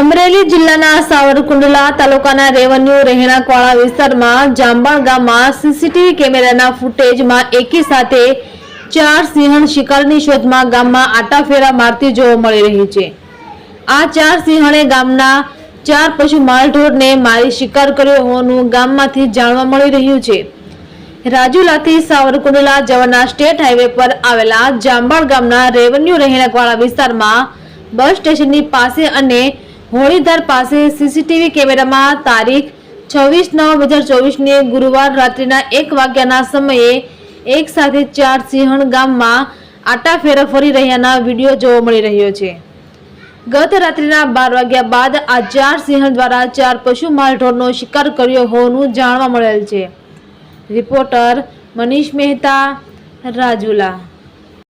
અમરેલી જિલ્લાના સાવરકુંડલા તાલુકાના રેવન્યુ રહેણાંકવાળા વિસ્તારમાં જાંબણ ગામમાં સીસીટીવી કેમેરાના ફૂટેજમાં એકી સાથે ચાર સિંહણ શિકારની શોધમાં ગામમાં આટાફેરા મારતી જોવા મળી રહી છે. આ ચાર સિંહણે ગામના ચાર પશુ માલઢોરને મારી શિકાર કર્યો હોવાનું ગામમાંથી જાણવા મળી રહ્યું છે. રાજુલાથી સાવરકુંડલા જવાના સ્ટેટ હાઈવે પર આવેલા જાંબળ ગામના રેવન્યુ રહેણાંકવાળા વિસ્તારમાં બસ સ્ટેશનની પાસે અને હોળીધાર પાસે સીસીટીવી કેમેરામાં તારીખ છવ્વીસ નવ બે હજાર ચોવીસને ગુરુવાર રાત્રિના એક વાગ્યાના સમયે એક સાથે ચાર સિંહણ ગામમાં આટાફેરા ફરી રહ્યાના વીડિયો જોવા મળી રહ્યો છે. ગત રાત્રિના બાર વાગ્યા બાદ આ ચાર સિંહણ દ્વારા ચાર પશુ માલઢોરનો શિકાર કર્યો હોવાનું જાણવા મળેલ છે. રિપોર્ટર મનીષ મહેતા રાજુલા